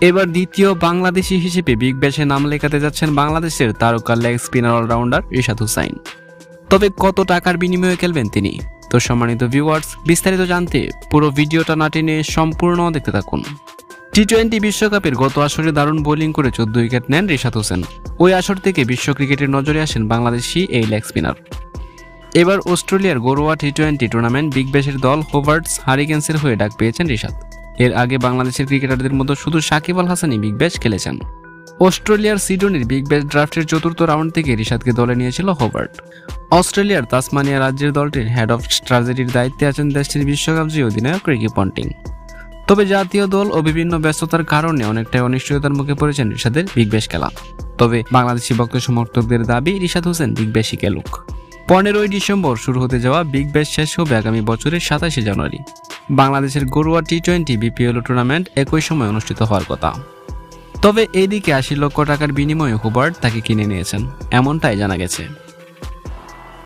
এবার দ্বিতীয় বাংলাদেশি হিসেবে বিগ ব্যাশে নাম লেখাতে যাচ্ছেন বাংলাদেশের তারকা leg spinner all rounder Rishad Hossain. তবে কত টাকার বিনিময়ে খেলবেন তিনি? তো সম্মানিত ভিউয়ার্স বিস্তারিত জানতে পুরো ভিডিওটা না টেনে সম্পূর্ণ দেখতে থাকুন। টি টোয়েন্টি বিশ্বকাপের গত আসরে দারুণ বোলিং করে চোদ্দ উইকেট নেন রিশাদ হোসেন। ওই আসর থেকে বিশ্ব ক্রিকেটের নজরে আসেন বাংলাদেশি এই লেগ স্পিনার। এবার অস্ট্রেলিয়ার গরুয়া টি টোয়েন্টি টুর্নামেন্ট বিগ ব্যাশের দল হোভার্টস হারিকেন্সের হয়ে ডাক পেয়েছেন রিশাদ এর আগে বাংলাদেশের ক্রিকেটারদের মতো শুধু সাকিব আল হাসানই বিগ ব্যাশ খেলেছেন। অস্ট্রেলিয়ার সিডনির বিগ ব্যাশ ড্রাফটের চতুর্থ রাউন্ড থেকে রিশাদকে দলে নিয়েছিল হোভার্ট অস্ট্রেলিয়ার তাসমানিয়া রাজ্যের দলটির হেড অফ স্ট্র্যাটেজির দায়িত্বে আছেন দেশটির বিশ্বকাপ জয়ী অধিনায়ক রিকি পন্টিং তবে জাতীয় দল ও বিভিন্ন ব্যস্ততার কারণে অনেকটাই অনিশ্চয়তার মুখে পড়েছেন রিশাদের বিগ ব্যাশ খেলা। তবে বাংলাদেশি ভক্ত সমর্থকদের দাবি, রিশাদ হোসেন বিগ ব্যাশই খেলুক। পনেরোই ডিসেম্বর শুরু হতে যাওয়া বিগ ব্যাশ শেষ হবে আগামী বছরের সাতাশে জানুয়ারি। বাংলাদেশের গরুয়া টি টোয়েন্টি বিপিএল টুর্নামেন্ট একই সময় অনুষ্ঠিত হওয়ার কথা। তবে এদিকে আশি লক্ষ টাকার বিনিময়ে হুবার্ট তাকে কিনে নিয়েছেন, এমনটাই জানা গেছে।